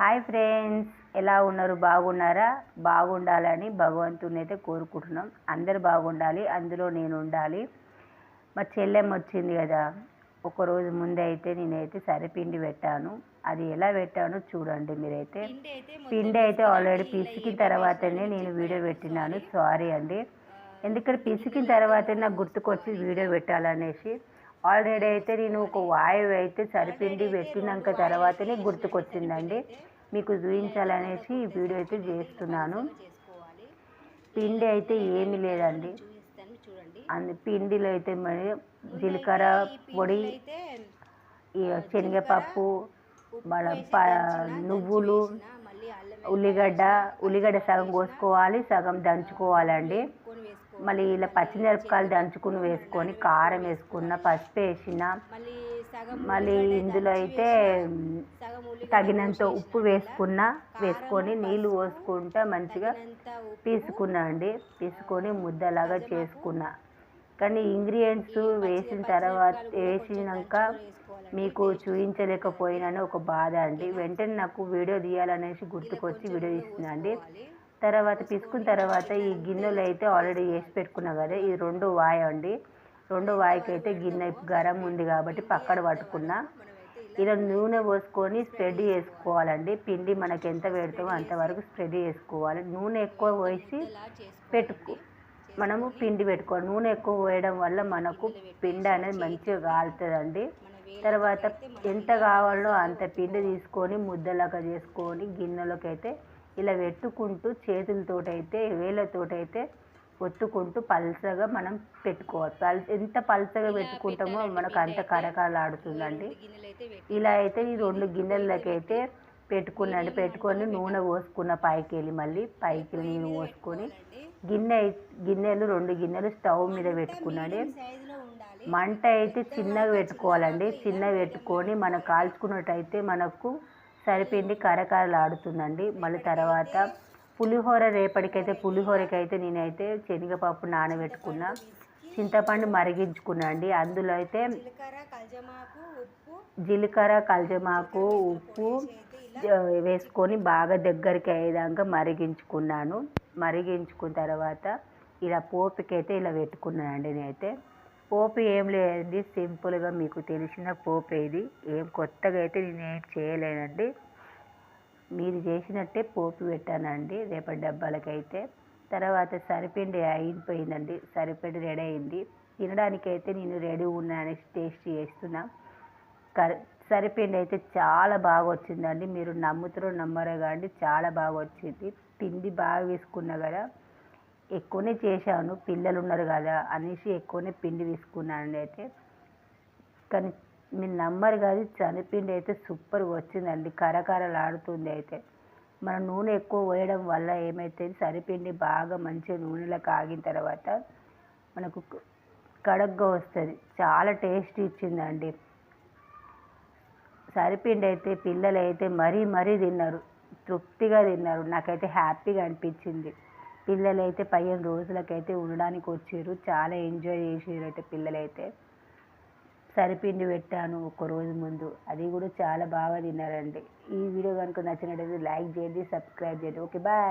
Hi friends ఎలా ఉన్నారు? బాగున్నారా? బాగుండాలని భగవంతుని అయితే కోరుకుంటున్నాం. అందరు బాగుండాలి అందులో నేను ఉండాలి. మా చెల్లెమ్మ వచ్చింది కదా ఒకరోజు ముందే అయితే నేనైతే సరిపిండి పెట్టాను. అది ఎలా పెట్టానో చూడండి మీరైతే. పిండి అయితే ఆల్రెడీ పిసికిన తర్వాతనే నేను వీడియో పెట్టినాను. సారీ అండి. ఎందుకంటే పిసికిన తర్వాతే నాకు గుర్తుకొచ్చి వీడియో పెట్టాలనేసి. ఆల్రెడీ అయితే నేను ఒక వాయువు అయితే సరిపిండి పెట్టినాక తర్వాతనే గుర్తుకొచ్చిందండి. మీకు చూపించాలనేసి ఈ వీడియో అయితే చేస్తున్నాను. పిండి అయితే ఏమీ లేదండి. అందు పిండిలో అయితే మరి జీలకర్ర పొడి శనగపప్పు మన నువ్వులు ఉల్లిగడ్డ ఉల్లిగడ్డ సగం కోసుకోవాలి సగం దంచుకోవాలండి. మళ్ళీ ఇలా పచ్చిమిరపకాయలు దంచుకుని వేసుకొని కారం వేసుకున్న పసుపు వేసిన మళ్ళీ ఇందులో అయితే తగినంత ఉప్పు వేసుకున్న వేసుకొని నీళ్ళు పోసుకుంటా మంచిగా తీసుకున్నా అండి తీసుకొని ముద్దలాగా చేసుకున్నా. కానీ ఇంగ్రీడియంట్స్ వేసిన తర్వాత వేసినాక మీకు చూపించలేకపోయినాను ఒక బాధ అండి. వెంటనే నాకు వీడియో తీయాలనేసి గుర్తుకొచ్చి వీడియో తీస్తున్నా అండి. తర్వాత పిసుకున్న తర్వాత ఈ గిన్నెలో అయితే ఆల్రెడీ వేసి పెట్టుకున్నా కదా ఇది రెండు వాయ అండి. రెండు వాయకైతే గిన్నె గరం ఉంది కాబట్టి పక్కన పట్టుకున్నా. ఇలా నూనె పోసుకొని స్ప్రెడ్ చేసుకోవాలండి. పిండి మనకి ఎంత పెడతామో అంతవరకు స్ప్రెడ్ చేసుకోవాలి. నూనె ఎక్కువ పోసి పెట్టుకో మనము పిండి పెట్టుకోవాలి. నూనె ఎక్కువ పోయడం వల్ల మనకు పిండి అనేది మంచిగా కాలుతుందండి. తర్వాత ఎంత కావాలో అంత పిండి తీసుకొని ముద్దలాగా చేసుకొని గిన్నెలోకి అయితే ఇలా పెట్టుకుంటూ చేతులతోటైతే వేళ్ళతోటైతే ఒత్తుకుంటూ పల్చగా మనం పెట్టుకోవాలి పల్ ఎంత పల్చగా పెట్టుకుంటామో మనకు అంత కరకరలాడుతుందండి. ఇలా అయితే ఈ రెండు గిన్నెలకి అయితే పెట్టుకున్నాను. పెట్టుకొని నూనె పోసుకున్న పైకి వెళ్ళి మళ్ళీ పైకి నీళ్ళు పోసుకొని గిన్నె గిన్నెలు రెండు గిన్నెలు స్టవ్ మీద పెట్టుకున్నాను. మంట అయితే చిన్నగా పెట్టుకోవాలండి. చిన్నగా పెట్టుకొని మనం కాల్చుకున్నట్టయితే మనకు సరిపిండి కరకరలాడుతుందండి. మళ్ళీ తర్వాత పులిహోర రేపటికైతే పులిహోరకైతే నేనైతే శనగపప్పు నానబెట్టుకున్నా. చింతపండు మరిగించుకున్నా అండి అందులో అయితే జీలకర్ర కల్జమాకు ఉప్పు వేసుకొని బాగా దగ్గరికి అయ్యేదాకా మరిగించుకున్నాను. మరిగించుకున్న తర్వాత ఇలా పోపుకైతే ఇలా పెట్టుకున్నానండి నేనైతే. పోపు ఏం లేదండి సింపుల్గా మీకు తెలిసిన పోపు ఇది. ఏం కొత్తగా అయితే నేను ఏం చేయలేనండి. మీరు చేసినట్టే పోపు పెట్టానండి రేపటి డబ్బాలకైతే. తర్వాత సరిపిండి అయిపోయిందండి సరిపిండి రెడీ అయింది. తినడానికైతే నేను రెడీ ఉన్నానని టేస్ట్ చేస్తున్నా. కర సరిపిండి అయితే చాలా బాగా వచ్చిందండి మీరు నమ్ముతారో నమ్మరో కానీ చాలా బాగా వచ్చింది పిండి బాగా వేసుకున్నా కదా. ఎక్కువనే చేశాను పిల్లలు ఉన్నారు కదా అనేసి ఎక్కువనే పిండి తీసుకున్నాను అయితే. కానీ మీరు నమ్మరు కాదు చనిపిండి అయితే సూపర్గా వచ్చిందండి కరకరలాడుతుంది అయితే. మన నూనె ఎక్కువ వేయడం వల్ల ఏమైతే సరిపిండి బాగా మంచిగా నూనెలో కాగిన తర్వాత మనకు కడగ్గా వస్తుంది. చాలా టేస్ట్ ఇచ్చిందండి. సరిపిండి అయితే పిల్లలు అయితే మరీ మరీ తిన్నారు తృప్తిగా తిన్నారు నాకైతే హ్యాపీగా అనిపించింది. పిల్లలు అయితే పదిహేను రోజులకైతే ఉండడానికి వచ్చారు. చాలా ఎంజాయ్ చేసారు అయితే పిల్లలైతే. సరిపిండి పెట్టాను ఒక రోజు ముందు. అది కూడా చాలా బాగా తిన్నారండి. ఈ వీడియో కనుక నచ్చినట్టయితే లైక్ చేయండి సబ్స్క్రైబ్ చేయండి. Okay bye.